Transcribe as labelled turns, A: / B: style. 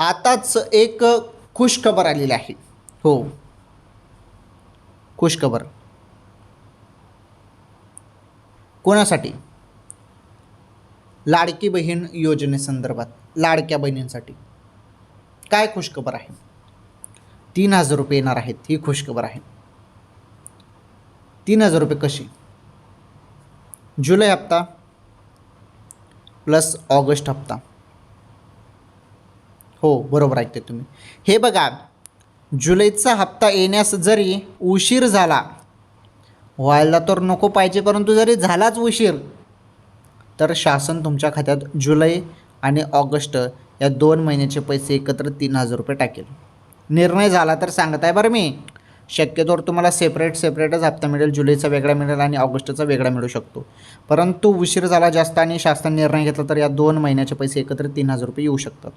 A: आताच एक खुशखबर आलेली आहे. हो. खुशखबर. कोणासाठी? लाडकी बहीण योजनेसंदर्भात लाडक्या बहिणींसाठी. काय खुशखबर आहे? तीन हजार रुपये येणार आहेत ही खुशखबर आहे. तीन हजार रुपये कशी? जुलै हप्ता प्लस ऑगस्ट हप्ता. हो बरोबर ऐकते तुम्ही. हे बघा जुलैचा हप्ता येण्यास जरी उशीर झाला व्हायला तर नको पाहिजे परंतु जरी झालाच उशीर तर शासन तुमच्या खात्यात जुलै आणि ऑगस्ट या दोन महिन्याचे पैसे एकत्र तीन हजार रुपये टाकेल. निर्णय झाला तर सांगत आहे बरं मी. शक्यतोवर तुम्हाला सेपरेट सेपरेटच हप्ता मिळेल जुलैचा वेगळा मिळेल आणि ऑगस्टचा वेगळा मिळू शकतो. परंतु उशीर झाला जास्त आणि शासन निर्णय घेतला तर या दोन महिन्याचे पैसे एकत्र तीन हजार रुपये येऊ शकतात.